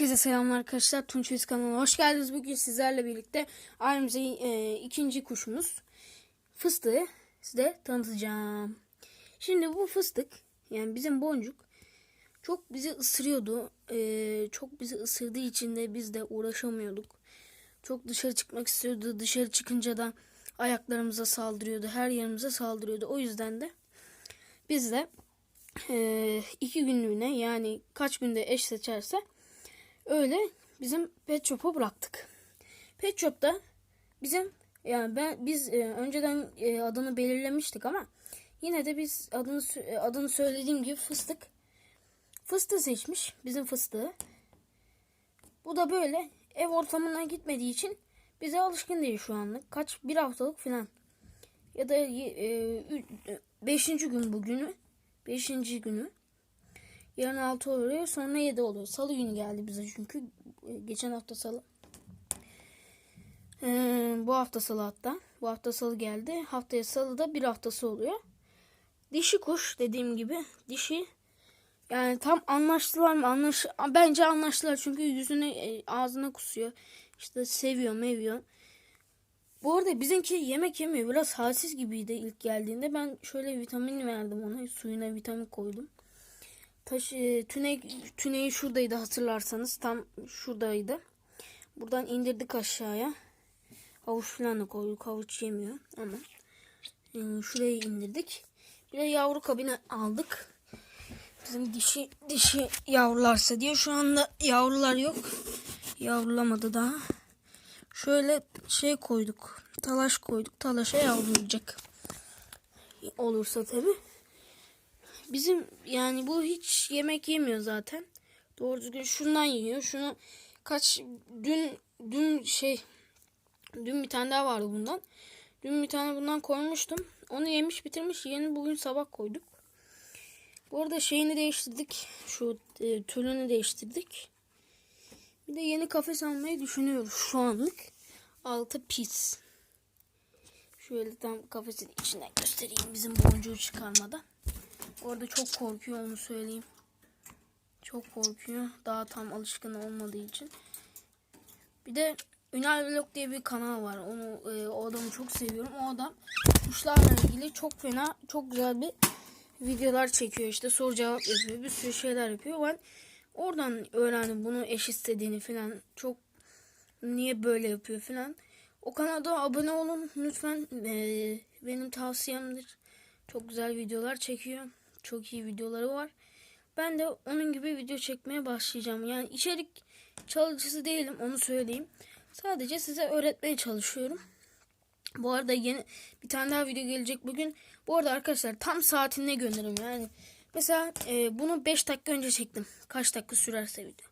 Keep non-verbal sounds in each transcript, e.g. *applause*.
Herkese selamlar arkadaşlar. Tunç Öz kanalına hoş geldiniz. Bugün sizlerle birlikte ailemizin e, ikinci kuşumuz fıstığı size tanıtacağım. Şimdi bu fıstık yani bizim boncuk çok bizi ısırıyordu. E, çok bizi ısırdığı için de biz de uğraşamıyorduk. Çok dışarı çıkmak istiyordu. Dışarı çıkınca da ayaklarımıza saldırıyordu. Her yerimize saldırıyordu. O yüzden de biz de e, iki günlüğüne yani kaç günde eş seçerse öyle bizim pet shop'a bıraktık. Pet shop'ta bizim yani ben biz e, önceden e, adını belirlemiştik ama yine de biz adını e, adını söylediğim gibi fıstık fıstığı seçmiş bizim fıstığı. Bu da böyle ev ortamına gitmediği için bize alışkın değil şu anlık. Kaç bir haftalık falan. Ya da e, ü- e, beşinci gün bugünü. Beşinci günü. Yarın 6 oluyor sonra 7 oluyor. Salı günü geldi bize çünkü. e, Geçen hafta salı. Ee, bu hafta salı hatta. Bu hafta salı geldi. Haftaya salı da bir haftası oluyor. Dişi kuş dediğim gibi. Dişi. Yani tam anlaştılar mı? Anlaş Bence anlaştılar çünkü yüzüne e, ağzına kusuyor. İşte seviyor meviyor. Bu arada bizimki yemek yemiyor. Biraz halsiz gibiydi ilk geldiğinde. Ben şöyle vitamin verdim ona. Suyuna vitamin koydum. Taş, e, tüne, tüneyi şuradaydı hatırlarsanız. Tam şuradaydı. Buradan indirdik aşağıya. Havuç falan da koyduk. Havuç yemiyor ama. e, şuraya indirdik. Bir de yavru kabine aldık. Bizim dişi dişi yavrularsa diye şu anda yavrular yok. Yavrulamadı daha. Şöyle şey koyduk. Talaş koyduk. Talaşa yavrulayacak. Olursa tabi. Bizim yani bu hiç yemek yemiyor zaten. Doğru düzgün şundan yiyor. Şunu kaç dün dün şey dün bir tane daha vardı bundan. Dün bir tane bundan koymuştum. Onu yemiş bitirmiş. Yeni bugün sabah koyduk. Bu arada şeyini değiştirdik. Şu e, tülünü değiştirdik. Bir de yeni kafes almayı düşünüyoruz şu anlık. Altı pis. Şöyle tam kafesin içinden göstereyim bizim boncuğu çıkarmadan. Orada çok korkuyor onu söyleyeyim. Çok korkuyor. Daha tam alışkın olmadığı için. Bir de Ünal Vlog diye bir kanal var. Onu e, o adamı çok seviyorum. O adam kuşlarla ilgili çok fena, çok güzel bir videolar çekiyor. İşte soru cevap yapıyor. Bir sürü şeyler yapıyor. Ben oradan öğrendim bunu eş istediğini falan. Çok niye böyle yapıyor falan. O kanalda abone olun lütfen. Ee, benim tavsiyemdir. Çok güzel videolar çekiyor. Çok iyi videoları var. Ben de onun gibi video çekmeye başlayacağım. Yani içerik çalışıcısı değilim onu söyleyeyim. Sadece size öğretmeye çalışıyorum. Bu arada yeni bir tane daha video gelecek bugün. Bu arada arkadaşlar tam saatinde gönderirim yani. Mesela e, bunu 5 dakika önce çektim. Kaç dakika sürerse video.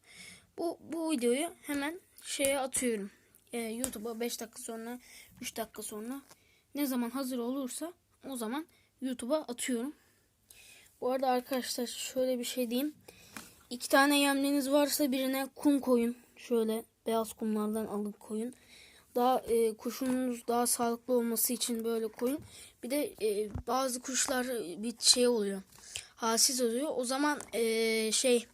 Bu bu videoyu hemen şeye atıyorum. E, YouTube'a 5 dakika sonra, 3 dakika sonra ne zaman hazır olursa o zaman YouTube'a atıyorum. Bu arada arkadaşlar şöyle bir şey diyeyim. İki tane yemliğiniz varsa birine kum koyun. Şöyle beyaz kumlardan alıp koyun. Daha e, kuşunuz daha sağlıklı olması için böyle koyun. Bir de e, bazı kuşlar bir şey oluyor. Halsiz oluyor. O zaman e, şey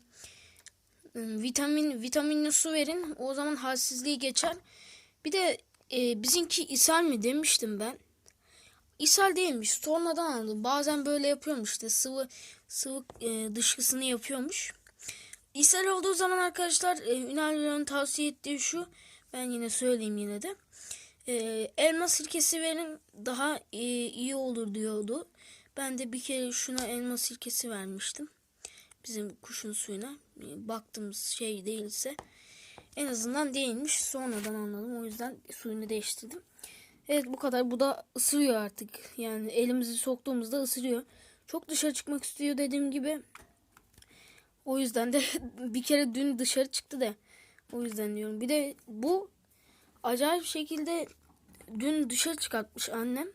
vitamin vitaminli su verin. O zaman halsizliği geçer. Bir de e, bizimki ishal mi demiştim ben. İshal değilmiş. Sonradan aldım. Bazen böyle yapıyormuş işte sıvı sıvı e, dışkısını yapıyormuş. İshal olduğu zaman arkadaşlar e, Ünal Hoca'nın tavsiye ettiği şu. Ben yine söyleyeyim yine de. E, elma sirkesi verin daha e, iyi olur diyordu. Ben de bir kere şuna elma sirkesi vermiştim. Bizim kuşun suyuna. E, baktığımız şey değilse. En azından değilmiş. Sonradan anladım. O yüzden suyunu değiştirdim. Evet bu kadar. Bu da ısırıyor artık. Yani elimizi soktuğumuzda ısırıyor. Çok dışarı çıkmak istiyor dediğim gibi. O yüzden de *laughs* bir kere dün dışarı çıktı da. O yüzden diyorum. Bir de bu acayip şekilde dün dışarı çıkartmış annem.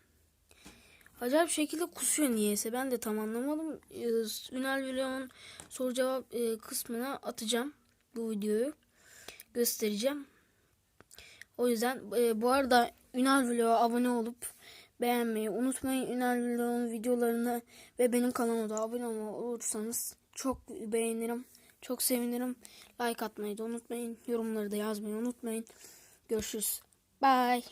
Acayip şekilde kusuyor niyeyse. Ben de tam anlamadım. Ee, Ünal Vlog'un soru cevap e, kısmına atacağım bu videoyu. Göstereceğim. O yüzden e, bu arada Ünal Vlog'a abone olup beğenmeyi unutmayın. Ünal Vlog'un videolarını ve benim kanalıma da abone olursanız çok beğenirim. Çok sevinirim. Like atmayı da unutmayın. Yorumları da yazmayı unutmayın. Görüşürüz. Bye.